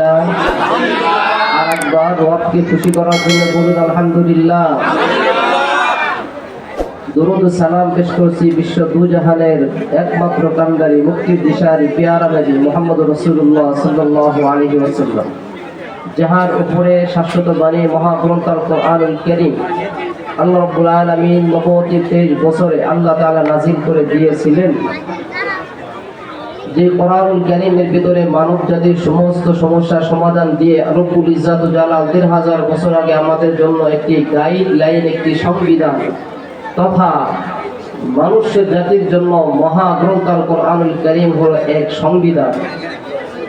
আলহামদুলিল্লাহ। রবকে খুশি করার জন্য বলুন আলহামদুলিল্লাহ। দরুদ সালাম পেশ করছি বিশ্ব দুজাহানের একমাত্র কান্ডারি মুক্তির দিশারি মোহাম্মদ রসুল্লাহ সাল্লাহ ওসাল্লাম যাহার উপরে শাশ্বত বাণী মহাগ্রন্থ আল কোরআনুল করিম আল্লাহ আলমিন তেইশ বছরে আল্লাহ তাআলা নাজিল করে দিয়েছিলেন। যে কোরআনুল কারীমের ভিতরে মানব জাতির সমস্ত সমস্যার সমাধান দিয়ে রব্বুল ইজ্জাত জালাল দেড় হাজার বছর আগে আমাদের জন্য একটি গাইডলাইন একটি সংবিধান তথা মানুষের জাতির জন্য মহাগ্রন্থ আল কোরআনুল কারীম হলো এক সংবিধান।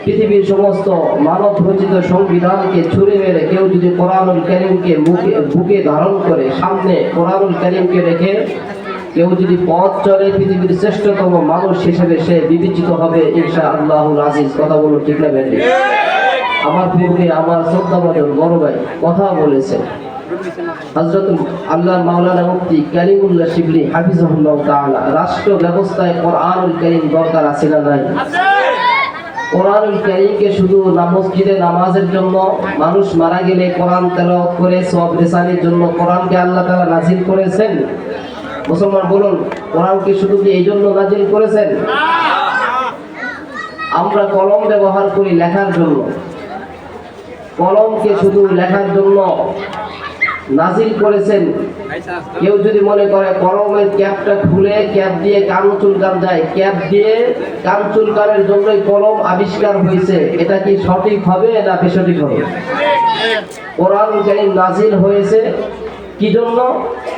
পৃথিবীর সমস্ত মানব রচিত সংবিধানকে ছুড়ে মেরে কেউ যদি কোরআনুল কারীমকে বুকে ধারণ করে সামনে কোরআনুল কারীমকে রেখে কেউ যদি পথ চলে পৃথিবীর শ্রেষ্ঠতম মানুষ হিসেবে সে বিবেচিত হবে ইনশা আল্লাহুল আজিজ কথা বলো ঠিক না বেটি আমার পূর্বে আমার শ্রদ্ধাভাজন বড় ভাই কথা বলেছে। আল্লাহ শিবলি রাষ্ট্র ব্যবস্থায় দরকার আছে না নাই? শুধু মসজিদে নামাজের জন্য, মানুষ মারা গেলে কোরআন তেলাওয়াত করে সব রেসানির জন্য কোরআনকে আল্লাহ নাজিল করেছেন? মুসলমান বলুন কোরআনকে শুধু কি এই জন্য নাজিল করেছেন? আমরা কলম ব্যবহার করি লেখার জন্য। কলমকে শুধু লেখার জন্য নাজিল করেছেন? কেউ যদি মনে করে কলমের ক্যাপটা খুলে ক্যাপ দিয়ে কান চুলকান যায় ক্যাপ দিয়ে কান চুলকানের জন্যই কলম আবিষ্কার হয়েছে। এটা কি সঠিক হবে না বেসঠিক হবে? কোরআন কারীম নাজিল হয়েছে। কি জন্য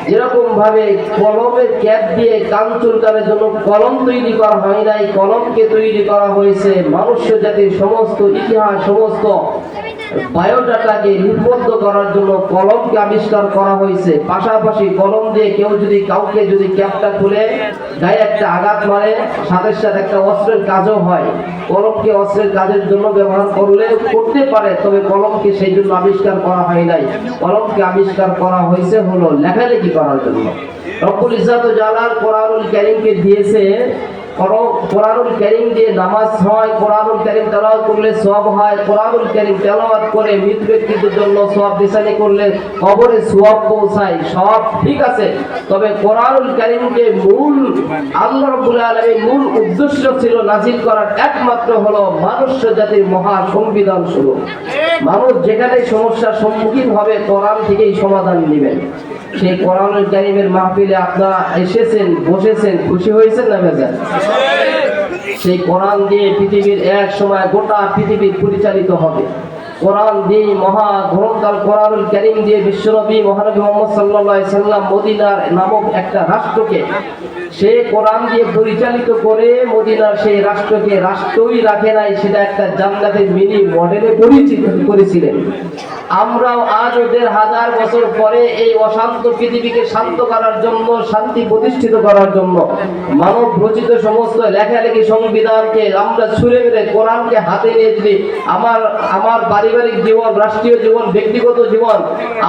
যেরকম ভাবে কলমের ক্যাপ দিয়ে কান চুলকানোর জন্য কলম তৈরি করা হয় নাই, কলমকে তৈরি করা হয়েছে। মানুষ জাতির সমস্ত ইতিহাস, সমস্ত বায়োডাটাকে লিপিবদ্ধ করার জন্য কলমকে আবিষ্কার করা হয়েছে। পাশাপাশি কলম দিয়ে কেউ যদি কাউকে যদি ক্যাপটা খুলে, গায়ে একটা আঘাত মারে, সাথে সাথে একটা অস্ত্রের কাজও হয়। কলমকে অস্ত্রের কাজের জন্য ব্যবহার করলে করতে পারে, তবে কলমকে সেই জন্য আবিষ্কার করা হয় নাই। কলমকে আবিষ্কার করা হয়েছে হলো লেখালেখি করার জন্য। রব্বুল ইজ্জাত জালাল কোরআনুল কারীমকে দিয়েছে কোরআনুল কারীম দিয়ে নামাজ হয়, কোরআনুল কারীম তেলাওয়াত করলে সওয়াব হয়, কোরআনুল কারীম তেলাওয়াত করে মৃত ব্যক্তিদের জন্য সওয়াব দিশানি করলে কবরে সওয়াব পৌঁছায় সব ঠিক আছে। তবে কোরআনুল কারীমকে মূল, আল্লাহ রাব্বুল আলামিন মূল উদ্দেশ্য ছিল নাজিল করার একমাত্র হলো মানুষ জাতির মহা সংবিধান শুরু। মানুষ যেখানে সমস্যার সম্মুখীন হবে, কোরআন থেকেই সমাধান নেবেন সেই কোরআনুল কারীমের মাহফিলে আপনারা এসেছেন, বসেছেন, খুশি হয়েছেন না সেই কোরআন দিয়ে পৃথিবীর এক সময় গোটা পরিচালিত হবে। কোরআন দিয়ে মহা গ্রন্থাল কোরআনুল কারীম দিয়ে বিশ্বনবী মহানবী মোহাম্মদ আলাইহি সাল্লাম মদিনার নামক একটা রাষ্ট্রকে সে কোরআন দিয়ে পরিচালিত করে মদিনার সেই রাষ্ট্রকে রাষ্ট্রই রাখে নাই, সেটা একটা জান্নাতের মিনি মডেলে পরিচিত করেছিলেন। আমরাও আজ ওদের হাজার বছর পরে এই অশান্ত পৃথিবীকে শান্ত করার জন্য, শান্তি প্রতিষ্ঠিত করার জন্য মানব রচিত সমস্ত লেখালেখি সংবিধানকে আমরা ছুড়ে মেরে কোরআনকে হাতে নিয়ে আমার আমার পারিবারিক জীবন, রাষ্ট্রীয় জীবন, ব্যক্তিগত জীবন,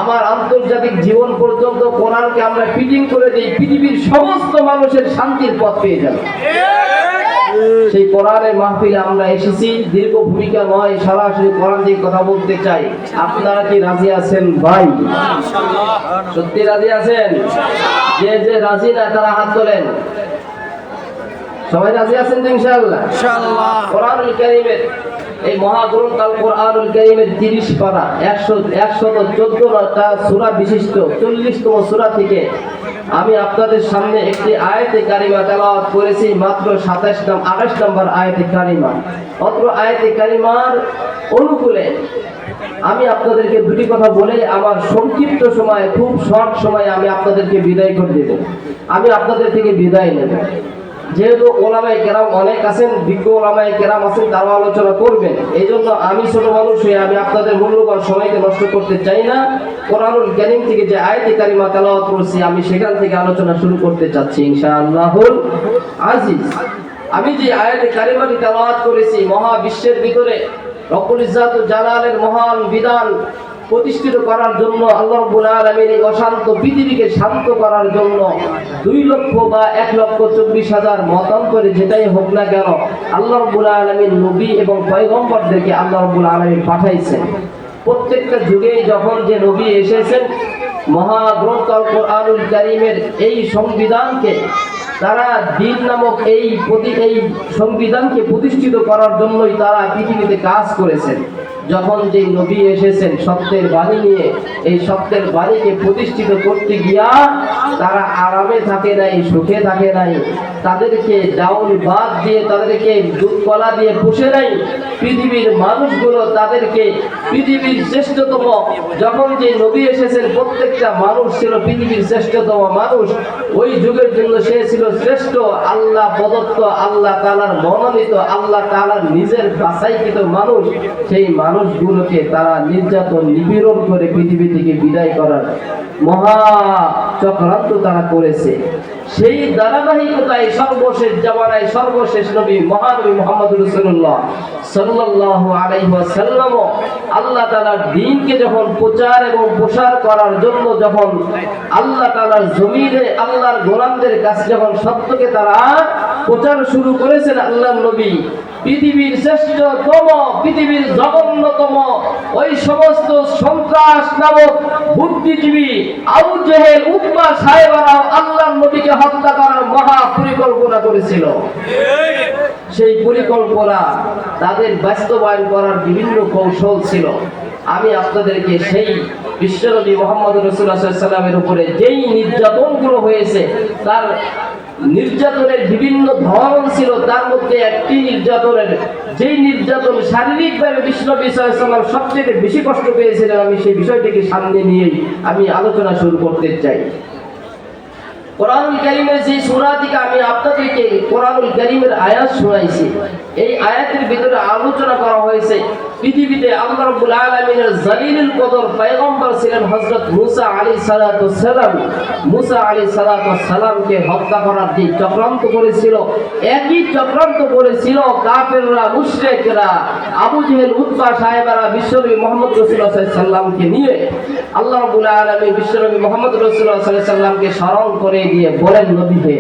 আমার আন্তর্জাতিক জীবন পর্যন্ত কোরআনকে আমরা ফিটিং করে দিই, পৃথিবীর সমস্ত মানুষের শান্তির পথ পেয়ে যাবে। সেই কোরআনের মাহফিলে আমরা এসেছি। দীর্ঘ ভূমিকা নয়, সরাসরি কোরআন দিয়ে কথা বলতে চাই। আপনারা কি রাজি আছেন ভাই? সত্যি রাজি আছেন? যে যে রাজি না, তারা হাত তোলেন। সবাই রাজি আছেন ইনশাআল্লাহ। কোরআনুল কারীমের, এই মহাগ্রন্থ আল কোরআনুল কারীমের 30 পারা 100 114টা সূরা বিশিষ্ট 40তম সূরা থেকে আমি আপনাদের সামনে একটি আয়াতে কারিমা তেলাওয়াত করেছি, মাত্র 27 নাম 28 নম্বর আয়াতে কারিমা। অত্র আয়াতে কারিমার অনুকূলে আমি আপনাদেরকে দুটি কথা বলে আমার সংক্ষিপ্ত সময়ে, খুব শর্ট সময়ে আমি আপনাদেরকে বিদায় করে দেব। আমি আপনাদের থেকে বিদায় নেব। যেহেতু ওলামাই কেরাম অনেক আছেন, বিজ্ঞ ওলামাই কেরাম আছেন তারা আলোচনা করবেন। এই জন্য আমি ছোট মানুষ হয়ে আমি আপনাদের মূল্যবান সময়কে নষ্ট করতে চাই না। কোরআনুল কারীম থেকে যে আয়াতি কারিমা তেলাওয়াত করছি, আমি সেখান থেকে আলোচনা শুরু করতে চাচ্ছি ইনশাআল্লাহুল আজিজ। আমি যে আয়াতে কারিমাটি তেলাওয়াত করেছি, মহাবিশ্বের ভিতরে রব্বুল ইজ্জাত জালালের মহান বিধান প্রতিষ্ঠিত করার জন্য আল্লাহ আলামিন এই অশান্ত পৃথিবীকে শান্ত করার জন্য দুই লক্ষ বা এক লক্ষ চব্বিশ হাজার মতান্তরে যেটাই হোক না কেন আল্লাহ রব্বুল আলামিন নবী এবং পয়গম্বরদেরকে আল্লাহ রব্বুল আলামিন পাঠাইছেন। প্রত্যেকটা যুগে যখন যে নবী এসেছেন, মহাগ্রন্থ আল কোরআনুল কারীমের এই সংবিধানকে, তারা দিন নামক এই প্রতি এই সংবিধানকে প্রতিষ্ঠিত করার জন্যই তারা পৃথিবীতে কাজ করেছেন। যখন যে নবী এসেছেন সত্যের বাণী নিয়ে, এই সত্যের বাণীকে প্রতিষ্ঠিত করতে গিয়া তারা আরামে থাকে নাই, সুখে থাকে নাই, তাদেরকে ডাউল বাদ দিয়ে, তাদেরকে দুধকলা দিয়ে পুষে নাই, পৃথিবীর মানুষগুলো তাদেরকে পৃথিবীর শ্রেষ্ঠতম, যখন যে নবী এসেছেন, প্রত্যেকটা মানুষ ছিল পৃথিবীর শ্রেষ্ঠতম মানুষ, ওই যুগের জন্য সে ছিল শ্রেষ্ঠ, আল্লাহ প্রদত্ত, আল্লাহ তালার মনোনীত, আল্লাহ তালার নিজের বাছাইকৃত মানুষ, সেই মানুষগুলোকে তারা নির্যাতন, নিপীড়ন করে পৃথিবী থেকে বিদায় করার মহা চক্রান্ত তারা করেছে। সেই ধারাবাহিকতায় সর্বশেষ জামানায় সর্বশেষ নবী মহানবী মোহাম্মদ রসুল্লাহ সাল্লাহ আলাইসাল্লাম আল্লাহ তালার দিনকে যখন প্রচার এবং প্রসার করার জন্য যখন আল্লাহ তালার জমিনে আল্লাহর গোলামদের কাছে যখন সত্যকে তারা প্রচার শুরু করেছেন আল্লাহ নবী। পৃথিবীর শ্রেষ্ঠতম পৃথিবীর জঘন্যতম, ওই সমস্ত সন্ত্রাস নামক বুদ্ধিজীবী আবু জেহেল, উকবা সাহেবারাও আল্লাহ নবীকে হত্যা করার মহা পরিকল্পনা করেছিল। সেই পরিকল্পনা তাদের বাস্তবায়ন করার বিভিন্ন কৌশল ছিল। আমি আপনাদেরকে সেই বিশ্বনবী মোহাম্মদ রসুল্লাহ সাল্লামের উপরে যেই নির্যাতনগুলো হয়েছে, তার নির্যাতনের বিভিন্ন ধরন ছিল, তার মধ্যে একটি নির্যাতনের, যেই নির্যাতন শারীরিকভাবে বিশ্বনবী সাল্লাম সবচেয়ে বেশি কষ্ট পেয়েছিলেন, আমি সেই বিষয়টিকে সামনে নিয়েই আমি আলোচনা শুরু করতে চাই। কোরআনুল কারিমের যে সূরা আমি আপনাদেরকে কোরআনুল কারিমের আয়াত শোনাইছি, এই আয়াতের ভিতরে আলোচনা করা হয়েছে পৃথিবীতে আল্লাহ রাব্বুল আলামিনের জালিলুল কদর পয়গম্বর ছিলেন হযরত মুসা আলাইহিস সালাতু সালাম মুসা আলাইহিস সালাতু সালামকে হত্যা করার যে চক্রান্ত করেছিল, একই চক্রান্ত করেছিল কাফেররা, মুশরিকরা, আবু জেহেল, উতবা সাহেবরা, বিশ্বনবী মুহাম্মদ রাসূলুল্লাহ সাল্লাল্লাহু নিয়ে আল্লাহ রাব্বুল আলামিন বিশ্বনবী মুহাম্মদ রাসূলুল্লাহ সাল্লাল্লাহু সাল্লামকে স্মরণ করে দিয়ে বলেন নবীকে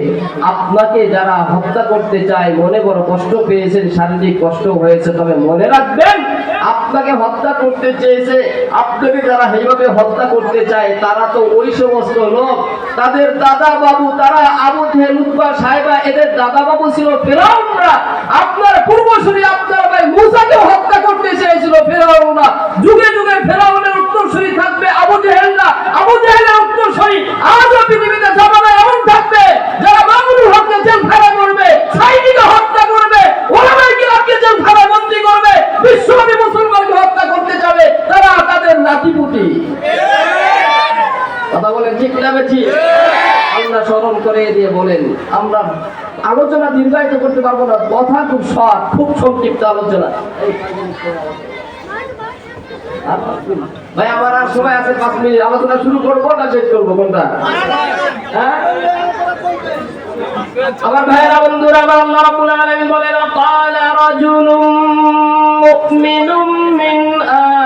আপনাকে যারা হত্যা করতে চায়, মনে বড় কষ্ট পেয়েছেন, শারীরিক কষ্ট হয়েছে, তবে মনে রাখবেন আপনাকে হত্যা করতে চেয়েছে, আপনাকে যারা এইভাবে হত্যা করতে চায়, তারা তো ওই সমস্ত লোক। তাদের দাদা বাবু তারা আবু জেহেল সাহেবা, এদের দাদা বাবু ছিল ফেরাউনরা। আপনার পূর্বসূরি আপনার ভাই মুসাকে হত্যা করতে চেয়েছিল ফেরাউনরা। যুগে যুগে ফেরাউনের উত্তরসূরি থাকবে আবু জেহেলরা। আবু জেহেলের উত্তরসূরি আজও পৃথিবীতে জামানা এমন থাকবে, যারা মামুনুল হককে জেলখানা করবে সাইদিকে হত্যা করবে ওলামাই কিরামকে জেলখানা বন্দী করবে বিশ্বনবী মুসলমানকে হত্যা করতে যাবে তারা তাদের নাতিপুতি কথা বলেন ঠিক না বেঠি আল্লাহ বলে দিয়ে বলেন, আমরা আলোচনা দীর্ঘায়িত করতে পারব না। কথা খুব শর্ট খুব সংক্ষিপ্ত আলোচনা। ভাই, আমার আর সময় আছে, পাঁচ মিনিট। আলোচনা শুরু করব না শেষ করব? কোনটা? হ্যাঁ? আমার ভাইয়েরা, বন্ধুরা, আমার আল্লাহ রাব্বুল আলামিন বলেন ক্বালা রাজুলুম মুমিনুম মিন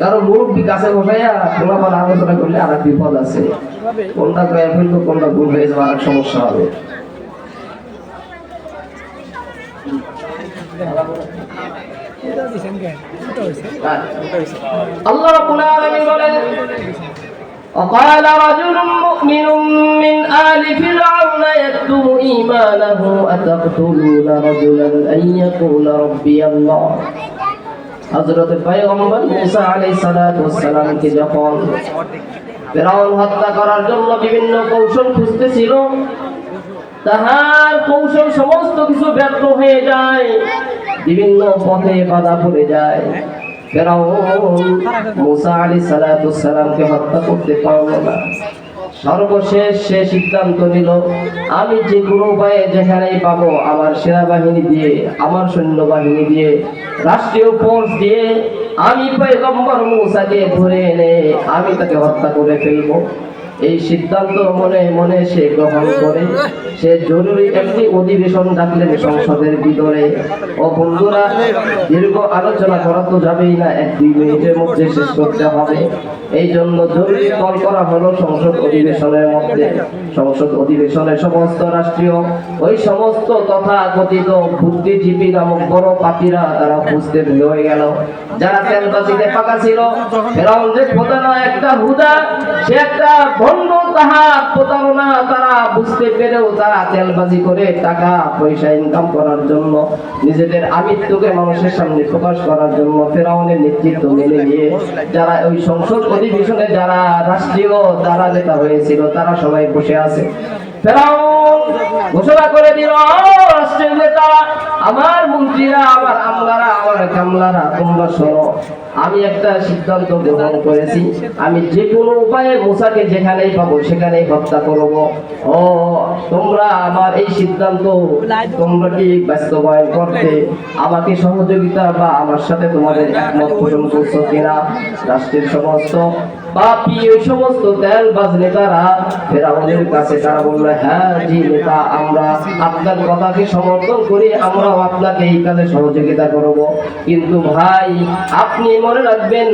কারণ মুরব্বী কাছে বসাইয়া খোলাফল আলোচনা করলে আর এক বিপদ আছে কোনটা কয়ে ফেলবো কোনটা ভুল হয়ে যাবে আর এক সমস্যা হবে আল্লাহ রাব্বুল আলামিন বলেন وقال رجل مؤمن من آل فرعون يكتم إيمانه أتقتلون رجلا أن يقول ربي الله হযরত পয়গম্বর মুসা আলাইহিস সালাতু ওয়াসসালামকে যখন ফেরাউন হত্যা করার জন্য বিভিন্ন কৌশল খুঁজতেছিল, তাহার কৌশল সমস্ত কিছু ব্যর্থ হয়ে যায়, বিভিন্ন পথে বাধা পড়ে যায়। ফেরাউন মুসা আলাইহিস সালাতু ওয়াসসালামকে হত্যা করতে পারল না। সর্বশেষ সে সিদ্ধান্ত নিল, আমি যে কোনো উপায়ে যেখানেই পাবো আমার সেনাবাহিনী দিয়ে, আমার সৈন্যবাহিনী দিয়ে, রাষ্ট্রীয় ফোর্স দিয়ে আমি পয়গম্বর মূসাকে ধরে এনে আমি তাকে হত্যা করে ফেলব। এই সিদ্ধান্ত মনে মনে সে গ্রহণ করে। সে জরুরি একটি অধিবেশন ডাকলেন সংসদের ভিতরে। ও বন্ধুরা, দীর্ঘ আলোচনা করা তো যাবেই না, এক দুই মিনিটের মধ্যে শেষ করতে হবে। এই জন্য জরুরি কল করা হলো সংসদ অধিবেশনের মধ্যে। সংসদ অধিবেশনে সমস্ত রাষ্ট্রীয়, ওই সমস্ত তথা কথিত বুদ্ধিজীবী নামক বড় পাপিরা তারা বুঝতে হয়ে গেল। যারা তেলবাজিতে ফাঁকা ছিল একটা হুদা, সে একটা ভণ্ড প্রতারণা তারা বুঝতে পেরেও তারা তেলবাজি করে টাকা পয়সা ইনকাম করার জন্য, নিজেদের আমিত্বকে মানুষের সামনে প্রকাশ করার জন্য ফেরাউনের নেতৃত্ব মেনে নিয়ে যারা ওই সংসদ অধিবেশনে যারা রাষ্ট্রীয় তারা নেতা হয়েছিল, তারা সবাই বসে আছে। ফেরাউন, ঘোষণা করে দিল "ও রাষ্ট্রীয় নেতা আমার মন্ত্রীরা, আমার আমলারা, আমার কামলারা, তোমরা শোনো। আমি একটা সিদ্ধান্ত গ্রহণ করেছি। আমি যে কোনো উপায়ে মুসাকে যেখানেই পাবো, সেখানেই হত্যা করব। ও, তোমরা আমার এই সিদ্ধান্ত, তোমরা কি বাস্তবায়ন করতে আমাকে সহযোগিতা বা আমার সাথে তোমাদের একমত পোষণ করছ কিনা? রাষ্ট্রের সমস্ত পাপি, ওই সমস্ত তেলবাজ নেতারা ফেরাউনের কাছে তারা বলল হ্যাঁ জি নেতা, আমরা আপনার কথাকে সমর্থন করি আমরাও আপনাকে এই কাজে সহযোগিতা করব। কিন্তু ভাই আপনি মনে রাখবেন